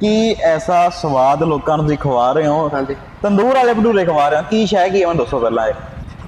ਕੀ ਐਸਾ ਸਵਾਦ ਲੋਕਾਂ ਨੂੰ ਤੁਸੀਂ ਖਵਾ ਰਹੇ ਹੋ हाँ जी ਤੰਦੂਰ ਵਾਲੇ ਭਟੂਰੇ ਖਵਾ ਰਹੇ ਹੋ ਕੀ ਸ਼ੈ ਕੀ ਹੈ ਮੈਨੂੰ ਦੱਸੋ ਪਹਿਲਾਂ ਇਹ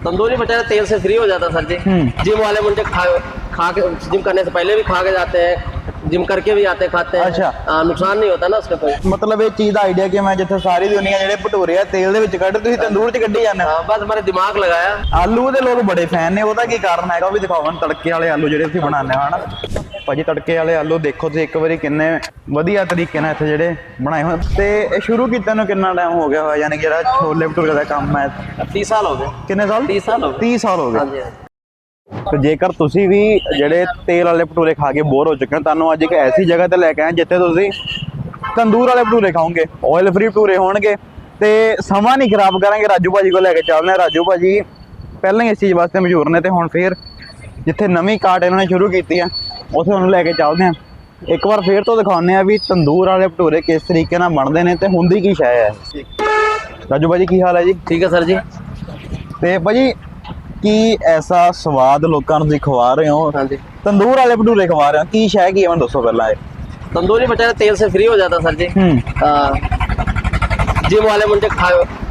तंदूरी बेचारा तेल से फ्री हो जाता है सर जी हम्म। जिम वाले मुझे खा खा के जिम करने से पहले भी खा के जाते हैं जिम करके भी आते खाते हैं अच्छा। हाँ, नुकसान नहीं होता ना उसका कोई ਮਤਲਬ ਇਹ ਚੀਜ਼ ਦਾ ਆਈਡੀਆ ਕਿ ਮੈਂ ਜਿੱਥੇ ਸਾਰੀ ਦੁਨੀਆ ਜਿਹੜੇ ਭਟੂਰੇ ਆ ਤੇਲ ਦੇ ਵਿੱਚ ਕੱਢ ਤੁਸੀਂ ਤੰਦੂਰ 'ਚ ਕੱਢੀ ਜਾਂਦੇ ਹੋ हाँ, बस हमारे दिमाग लगाया ਆਲੂ ਦੇ ਲੋਕ ਬੜੇ ਫੈਨ ਨੇ ਉਹਦਾ ਕੀ ਕਾਰਨ ਹੈਗਾ ਉਹ ਵੀ ਦਿਖਾਓ ਮੈਨੂੰ ਤੜਕੇ ਵਾਲੇ ਆਲੂ ਜਿਹੜੇ ਅਸੀਂ ਬਣਾਉਂਦੇ ਹਾਂ ਹਨਾ ਭਾਜੀ ਤੜਕੇ ਵਾਲੇ ਆਲੂ ਦੇਖੋ ਤੁਸੀਂ ਇੱਕ ਵਾਰੀ ਕਿੰਨੇ ਵਧੀਆ ਤਰੀਕੇ ਨਾਲ ਇੱਥੇ ਜਿਹੜੇ ਬਣਾਏ ਹੋਏ ਤੇ ਇਹ ਸ਼ੁਰੂ ਕੀਤਾ ਨੂੰ ਕਿੰਨਾ ਟਾਈਮ ਹੋ ਗਿਆ ਹੋਇਆ? ਯਾਨੀ ਕਿ ਜਿਹੜਾ ਛੋਲੇ ਭਟੂਰੇ ਦਾ ਕੰਮ ਹੈ। 30 ਸਾਲ ਹੋ ਗਏ। ਕਿੰਨੇ ਸਾਲ? 30 ਸਾਲ ਹੋ ਗਏ। 30 ਸਾਲ ਹੋ ਗਏ। ਹਾਂਜੀ ਤੇ ਜੇਕਰ ਤੁਸੀਂ ਵੀ ਜਿਹੜੇ ਤੇਲ ਵਾਲੇ ਭਟੂਰੇ ਖਾ ਕੇ ਬੋਰ ਹੋ ਚੁੱਕੇ ਹੋ ਤੁਹਾਨੂੰ ਅੱਜ ਇੱਕ ਐਸੀ ਜਗ੍ਹਾ ਤੇ ਲੈ ਕੇ ਆਏ ਜਿੱਥੇ ਤੁਸੀਂ ਤੰਦੂਰ ਵਾਲੇ ਭਟੂਰੇ ਖਾਓਗੇ ਆਇਲ ਫ੍ਰੀ ਭਟੂਰੇ ਹੋਣਗੇ ਤੇ ਸਮਾਂ ਨਹੀਂ ਖਰਾਬ ਕਰਾਂਗੇ। ਰਾਜੂ ਭਾਜੀ ਕੋਲ ਲੈ ਕੇ ਚੱਲਦੇ ਆ ਰਾਜੂ ਭਾਜੀ ਪਹਿਲਾਂ ਹੀ ਇਸ ਚੀਜ਼ ਵਾਸਤੇ ਮਸ਼ਹੂਰ ਨੇ ਤੇ ਹੁਣ ਫੇਰ ਜਿੱਥੇ ਨਵੀਂ ਕਾਰਟ ਇਹਨਾਂ ਨੇ ਸ਼ੁਰੂ ਕੀਤੀ ਆ ਉੱਥੇ ਉਹਨੂੰ ਲੈ ਕੇ ਚੱਲਦੇ ਹਾਂ ਇੱਕ ਵਾਰ ਫੇਰ ਤੋਂ ਦਿਖਾਉਂਦੇ ਆ ਵੀ ਤੰਦੂਰ ਵਾਲੇ ਭਟੂਰੇ ਕਿਸ ਤਰੀਕੇ ਨਾਲ ਬਣਦੇ ਨੇ ਤੇ ਹੁੰਦੀ ਕੀ ਸ਼ੈ ਹੈ ਰਾਜੂ ਭਾਜੀ ਕੀ ਹਾਲ ਹੈ ਜੀ ठीक है सर जी ਤੇ ਭਾਜੀ ਕੀ ਐਸਾ ਸਵਾਦ ਲੋਕਾਂ ਨੂੰ ਤੁਸੀਂ ਖਵਾ ਰਹੇ ਹੋ हाँ जी ਤੰਦੂਰ ਵਾਲੇ ਭਟੂਰੇ ਖਵਾ ਰਹੇ ਹੋ ਕੀ ਸ਼ੈ ਕੀ ਹੈ ਮੈਨੂੰ ਦੱਸੋ ਪਹਿਲਾਂ ਇਹ तंदूरी बेचारा तेल से फ्री हो जाता है सर जी ਹੂੰ हाँ, जिम वाले मुझे खा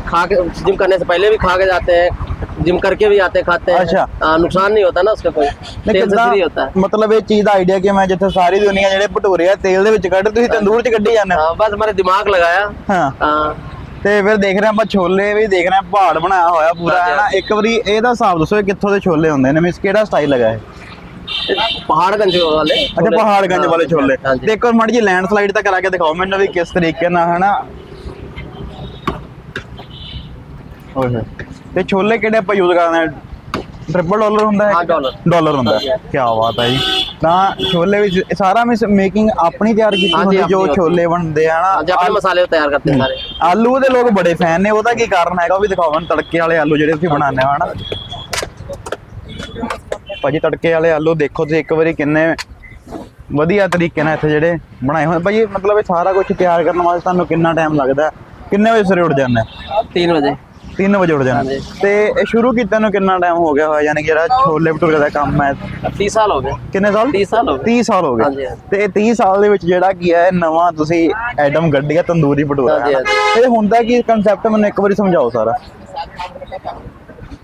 खा के जिम करने से पहले भी खा के जाते हैं जिम करके भी आते खाते हैं अच्छा। हाँ, नुकसान नहीं होता ना उसका कोई ਨਹੀਂ तेल से ਕਿੱਦਾਂ फ्री होता है ਮਤਲਬ ਇਹ ਚੀਜ਼ ਦਾ ਆਈਡੀਆ ਕਿ ਮੈਂ ਜਿੱਥੇ ਸਾਰੀ ਦੁਨੀਆ ਜਿਹੜੇ ਭਟੂਰੇ ਆ ਤੇਲ ਦੇ ਵਿੱਚ ਕੱਢ ਤੁਸੀਂ ਤੰਦੂਰ 'ਚ ਕੱਢੀ ਜਾਂਦੇ ਹੋ हाँ, बस हमारे दिमाग लगाया ਹਾਂ हाँ, ਤੇ ਫਿਰ ਦੇਖ ਰਹੇ ਹਾਂ ਆਪਾਂ ਛੋਲੇ ਵੀ ਦੇਖ ਰਹੇ ਹਾਂ ਪਹਾੜ ਬਣਾਇਆ ਹੋਇਆ ਪੂਰਾ ਹੈ ਨਾ ਇੱਕ ਵਾਰੀ ਇਹਦਾ ਹਿਸਾਬ ਦੱਸੋ ਇਹ ਕਿੱਥੋਂ ਦੇ ਛੋਲੇ ਹੁੰਦੇ ਨੇ ਮੀਨਸ ਕਿਹੜਾ ਸਟਾਈਲ ਹੈਗਾ ਇਹ पहाड़गंज वाले ਅੱਛਾ ਪਹਾੜਗੰਜ ਵਾਲੇ ਛੋਲੇ हाँ जी ਦੇਖੋ ਮਾੜੀ ਜੀ ਲੈਂਡ ਸਲਾਈਡ ਤਾਂ ਕਰਾ ਕੇ ਦਿਖਾਓ ਮੈਨੂੰ ਵੀ ਕਿਸ ਤਰੀਕੇ ਨਾਲ ਹੈ ਨਾ ਓਏ ਹੋਏ ਤੇ ਛੋਲੇ ਕਿਹੜੇ ਆਪਾਂ ਯੂਜ਼ ਕਰਦੇ ਆ ਟ੍ਰਿਪਲ ਡਾਲਰ ਹੁੰਦਾ ਹੈ? ਹਾਂ ਡਾਲਰ ਡਾਲਰ ਹੁੰਦਾ ਹੈ। ਕੀ ਬਾਤ ਹੈ ਜੀ। ਤਾਂ ਛੋਲੇ ਵਿੱਚ ਸਾਰਾ ਮਿਸ ਮੇਕਿੰਗ ਆਪਣੀ ਤਿਆਰ ਕੀਤੀ ਹੁੰਦੀ ਜੋ ਛੋਲੇ ਬਣਦੇ ਆ ਨਾ ਅੱਜ ਆਪਣੇ ਮਸਾਲੇ ਤਿਆਰ ਕਰਦੇ ਸਾਰੇ। ਆਲੂ ਦੇ ਲੋਕ ਬੜੇ ਫੈਨ ਨੇ ਉਹਦਾ ਕੀ ਕਾਰਨ ਹੈਗਾ? ਉਹ ਵੀ ਦਿਖਾਓ ਤੜਕੇ ਵਾਲੇ ਆਲੂ ਜਿਹੜੇ ਤੁਸੀਂ ਬਣਾਉਂਦੇ ਹੋ ਹਨਾ? ਭਾਜੀ ਤੜਕੇ ਵਾਲੇ ਆਲੂ ਦੇਖੋ ਤੁਸੀਂ ਇੱਕ ਵਾਰੀ ਕਿੰਨੇ ਵਧੀਆ ਤਰੀਕੇ ਨਾਲ ਇੱਥੇ ਜਿਹੜੇ ਬਣਾਏ ਹੋਏ ਭਾਜੀ ਮਤਲਬ ਇਹ ਸਾਰਾ ਕੁਝ ਤਿਆਰ ਕਰਨ ਵਾਸਤੇ ਤੁਹਾਨੂੰ ਕਿੰਨਾ ਟਾਈਮ ਲੱਗਦਾ? ਕਿੰਨੇ ਵਜੇ ਸਵੇਰੇ ਉੱਠ ਜਾਂਦੇ? 3 ਵਜੇ। 3 ਵਜੇ ਉੱਠ ਜਾਂਦੇ ਹਾਂਜੀ। ਤੇ ਇਹ ਸ਼ੁਰੂ ਕੀਤੇ ਨੂੰ ਕਿੰਨਾ ਟਾਈਮ ਹੋ ਗਿਆ ਹੋਇਆ ਯਾਨੀ ਕਿ ਜਿਹੜਾ ਛੋਲੇ ਭਟੂਰੇ ਦਾ ਕੰਮ ਹੈ अब तीस साल हो गए ਕਿੰਨੇ ਸਾਲ तीस साल हो गए 30 ਸਾਲ ਹੋ ਹਾਂਜੀ, ਗਏ ਹਾਂਜੀ। ਤੇ ਇਹ 30 ਸਾਲ ਦੇ ਵਿੱਚ ਜਿਹੜਾ ਕੀ ਹੈ ਨਵਾਂ ਤੁਸੀਂ ਐਟਮ ਗੱਡੀ ਤੰਦੂਰੀ ਭਟੂਰਾ ਹਾਂਜੀ, ਹੈ ਨਾ। ਇਹ ਹੁੰਦਾ ਕੀ ਕਨਸੈਪਟ ਮੈਨੂੰ ਇੱਕ ਵਾਰੀ ਸਮਝਾਓ ਸਾਰਾ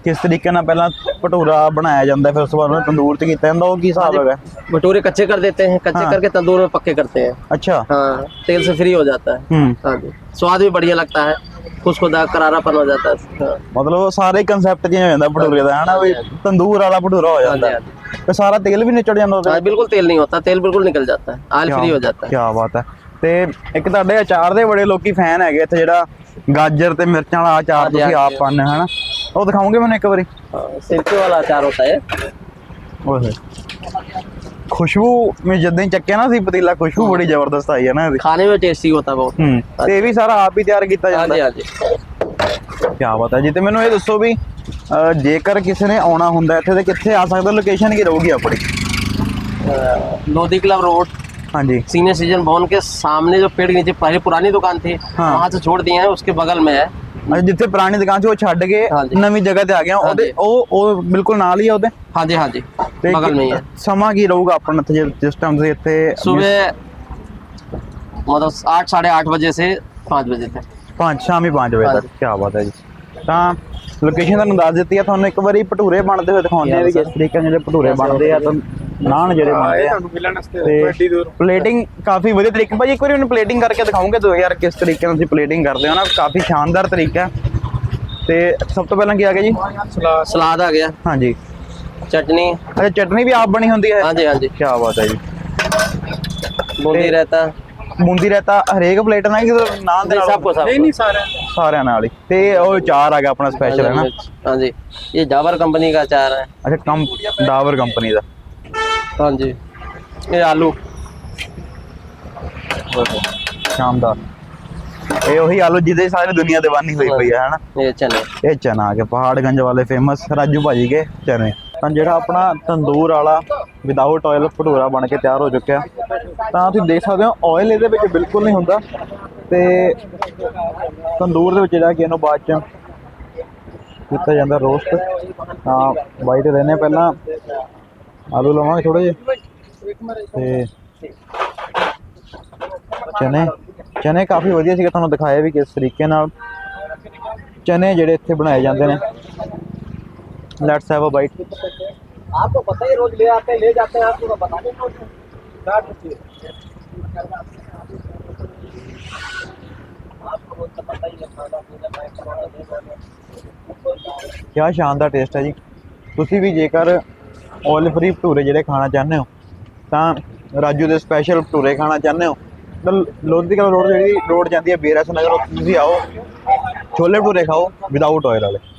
ਕਿਸ ਤਰੀਕੇ ਨਾਲ ਪਹਿਲਾਂ ਭਟੂਰਾ ਬਣਾਇਆ ਜਾਂਦਾ ਫਿਰ ਉਸ ਤੋਂ ਬਾਅਦ ਉਹਨੂੰ ਤੰਦੂਰ 'ਚ ਕੀਤਾ ਜਾਂਦਾ ਉਹ ਕੀ ਹਿਸਾਬ ਹੈਗਾ भटूरे कच्चे कर देते हैं कच्चे हाँ। करके तंदूर में पक्के करते हैं ਅੱਛਾ हाँ तेल से फ्री हो जाता है ਹੂੰ हाँ जी स्वाद भी बढ़िया लगता है खुशखुदा करारापन हो जाता है हाँ। ਮਤਲਬ ਸਾਰੇ ਕੰਸੈਪਟ ਚੇਂਜ ਹੋ ਜਾਂਦਾ ਭਟੂਰੇ ਦਾ ਹਨਾ ਵੀ ਤੰਦੂਰ ਵਾਲਾ ਭਟੂਰਾ ਹੋ ਜਾਂਦਾ हाँ ਤੇ ਸਾਰਾ ਤੇਲ ਵੀ ਨਿਚੜ ਜਾਂਦਾ ਉਹਦੇ हाँ, बिल्कुल तेल नहीं होता तेल बिल्कुल निकल जाता है ऑयल फ्री हो जाता है ਕੀ ਬਾਤ ਹੈ ਤੇ ਇੱਕ ਤੁਹਾਡੇ ਅਚਾਰ ਦੇ ਬੜੇ ਲੋਕੀ ਫੈਨ ਹੈਗੇ ਇੱਥੇ ਜਿਹੜਾ ਗਾਜਰ ਤੇ ਮਿਰਚਾਂ ਵਾਲਾ ਅਚਾਰ ਹਾਂਜੀ, ਤੁਸੀਂ ਆਪ ਹਾਂਜੀ। ਪਾਉਂਦੇ ਹੋ ਹਨਾ ਉਹ ਦਿਖਾਓਗੇ ਮੈਨੂੰ ਇੱਕ ਵਾਰੀ हाँ, सिरके वाला अचार होता है ਓਏ ਹੋਏ ਖੁਸ਼ਬੂ ਮੈਂ ਜਦੋਂ ਹੀ ਚੱਕਿਆ ਨਾ ਸੀ ਪਤੀਲਾ ਖੁਸ਼ਬੂ ਬੜੀ ਜ਼ਬਰਦਸਤ ਆਈ ਹੈ ਨਾ ਇਹਦੀ खाने में टेस्टी होता है बहुत ਹੂੰ ਤੇ ਇਹ ਵੀ ਸਾਰਾ ਆਪ ਹੀ ਤਿਆਰ ਕੀਤਾ हाँ ਜਾਂਦਾ जी हाँ जी ਕੀ ਬਾਤ ਹੈ ਜੀ ਤੇ ਮੈਨੂੰ ਇਹ ਦੱਸੋ ਵੀ ਅਹ, ਜੇਕਰ ਕਿਸੇ ਨੇ ਆਉਣਾ ਹੁੰਦਾ ਇੱਥੇ ਤੇ ਕਿੱਥੇ ਆ ਸਕਦਾ ਲੋਕੇਸ਼ਨ ਕੀ ਰਹੂਗੀ ਆਪਣੀ अ, लोधी क्लब रोड ਹਾਂਜੀ सीनियर सिटीजन भवन के सामने जो पेड़ के नीचे पहले पुरानी दुकान थी हाँ। वहाँ से छोड़ दिए हैं उसके बगल में है ਅੱਛਾ ਜਿੱਥੇ ਪੁਰਾਣੀ ਦੁਕਾਨ ਸੀ ਉਹ ਛੱਡ ਕੇ ਹਾਂਜੀ। ਨਵੀਂ ਜਗ੍ਹਾ ਤੇ ਆ ਗਿਆ ਉਹਦੇ ਹਾਂਜੀ। ਉਹ ਉਹ ਬਿਲਕੁਲ ਨਾਲ ਹੀ ਆ ਉਹਦੇ हाँ जी हाँ जी ਤੇ बगल में ही है ਸਮਾਂ ਕੀ ਰਹੂਗਾ ਆਪਣਾ ਇੱਥੇ ਜੇ- ਜਿਸ ਟਾਈਮ ਤੁਸੀਂ ਇੱਥੇ सुबह मतलब आठ साढ़े आठ बजे से पाँच बजे तक ਪੰਜ ਸ਼ਾਮੀ 5 ਵਜੇ ਤੱਕ ਕੀ ਬਾਤ ਹੈ ਜੀ ਤਾਂ ਲੋਕੇਸ਼ਨ ਤੁਹਾਨੂੰ ਦੱਸ ਦਿੱਤੀ ਆ ਤੁਹਾਨੂੰ ਇੱਕ ਵਾਰੀ ਭਟੂਰੇ ਬਣਦੇ ਹੋਏ ਦਿਖਾਉਂਦੇ ਆ ਵੀ ਕਿਸ ਤਰੀਕੇ ਨਾਲ ਜਿਹੜੇ ਭਟੂਰੇ ਬਣਦੇ ਆ ਤਾਂ ਨਾਨ ਜਿਹੜੇ ਬਣਦੇ ਆ। ਤੁਹਾਨੂੰ ਮਿਲਣ ਵਾਸਤੇ ਵੱਡੀ ਦੂਰ। ਪਲੇਟਿੰਗ ਕਾਫੀ ਵਧੀਆ ਤਰੀਕੇ ਭਾਜੀ ਇੱਕ ਵਾਰੀ ਉਹਨੂੰ ਪਲੇਟਿੰਗ ਕਰਕੇ ਦਿਖਾਉਂਗੇ ਤੁਸੀਂ ਯਾਰ ਕਿਸ ਤਰੀਕੇ ਨਾਲ ਤੁਸੀਂ ਪਲੇਟਿੰਗ ਕਰਦੇ ਹੋ ਨਾ ਕਾਫੀ ਸ਼ਾਨਦਾਰ ਤਰੀਕਾ ਤੇ ਸਭ ਤੋਂ ਪਹਿਲਾਂ ਕੀ ਆ ਗਿਆ ਜੀ? ਸਲਾਦ। ਸਲਾਦ ਆ ਗਿਆ। ਹਾਂਜੀ। ਚਟਨੀ। ਅੱਛਾ ਚਟਨੀ ਵੀ ਆਪ ਬਣੀ ਹੁੰਦੀ ਹੈ? ਹਾਂਜੀ ਹਾਂਜੀ। ਕੀ ਬਾਤ ਹੈ ਜੀ। ਬੋਲੀ ਰਹਤਾ। ਮੁੰਦੀ ਰਹਿਤਾ ਹਰੇਕ ਪਲੇਟ ਨਾਲ ਕਿ ਨਾਂ ਦੇ ਨਾਲ ਨਹੀਂ ਨਹੀਂ ਸਾਰਿਆਂ ਸਾਰਿਆਂ ਨਾਲ ਹੀ। ਤੇ ਉਹ ਚਾਰ ਆ ਗਿਆ ਆਪਣਾ ਸਪੈਸ਼ਲ ਹੈ ਨਾ? ਹਾਂਜੀ ਇਹ ਡਾਵਰ ਕੰਪਨੀ ਦਾ ਚਾਰ ਹੈ। ਅੱਛਾ ਡਾਵਰ ਕੰਪਨੀ ਦਾ। ਹਾਂਜੀ। ਇਹ ਆਲੂ। ਸ਼ਾਨਦਾਰ। ਇਹ ਉਹੀ ਆਲੂ ਜਿਹਦੇ ਸਾਰੀ ਦੁਨੀਆ دیਵਾਨੀ ਹੋਈ ਪਈ ਹੈ ਹਨਾ? ਇਹ ਚਨੇ। ਇਹ ਚਨਾ ਕੇ ਪਹਾੜਗੰਜ ਵਾਲੇ ਫੇਮਸ ਰਾਜੂ ਭਾਜੀ ਕੇ ਚਨੇ। ਤਾਂ ਜਿਹੜਾ ਆਪਣਾ ਤੰਦੂਰ ਵਾਲਾ ਵਿਦਆਊਟ ਆਇਲ ਭਟੂਰਾ ਬਣ ਕੇ ਤਿਆਰ ਹੋ ਚੁੱਕਿਆ। ਤਾਂ ਤੁਸੀਂ ਦੇਖ ਸਕਦੇ ਹੋ ਆਇਲ ਇਹਦੇ ਵਿੱਚ ਬਿਲਕੁਲ ਨਹੀਂ ਹੁੰਦਾ। ਤੇ ਤੰਦੂਰ ਦੇ ਵਿੱਚ ਜਿਹੜਾ ਕਿ ਇਹਨੂੰ ਬਾਅਦ ਚ ਕੀਤਾ ਜਾਂਦਾ ਰੋਸਟ ਤਾਂ ਬਾਈ ਤੇ ਪਹਿਲਾਂ। ਆਲੂ ਲਵਾਂਗੇ ਥੋੜੇ ਜਿਹੇ ਤੇ ਚਨੇ ਚਨੇ ਕਾਫੀ ਵਧੀਆ ਸੀਗੇ ਤੁਹਾਨੂੰ ਦਿਖਾਇਆ ਵੀ ਕਿਸ ਤਰੀਕੇ ਨਾਲ ਚਨੇ ਜਿਹੜੇ ਇੱਥੇ ਬਣਾਏ ਜਾਂਦੇ ਨੇ ਲੈਟਸ ਹੈਵ ਅ ਬਾਈਟ आपको पता ही रोज ले आते हैं ले जाते हैं आपको बता दें साठ रुपये आपको रोज का पता ही है खाना पीना पैक करवाना देना ਕਿਆ ਸ਼ਾਨਦਾਰ ਟੇਸਟ ਹੈ ਜੀ ਤੁਸੀਂ ਵੀ ਜੇਕਰ ਆਇਲ ਫਰੀ ਭਟੂਰੇ ਜਿਹੜੇ ਖਾਣਾ ਚਾਹੁੰਦੇ ਹੋ, ਤਾਂ ਰਾਜੂ ਦੇ ਸਪੈਸ਼ਲ ਭਟੂਰੇ ਖਾਣਾ ਚਾਹੁੰਦੇ ਹੋ। ਤਾਂ ਲੋਧੀਕਲ ਰੋਡ ਜਿਹੜੀ ਰੋਡ ਜਾਂਦੀ ਹੈ ਬੇਰਸ ਨਗਰ ਤੁਸੀਂ ਆਓ, ਛੋਲੇ ਭਟੂਰੇ ਖਾਓ ਵਿਦਆਊਟ ਆਇਲ ਵਾਲੇ।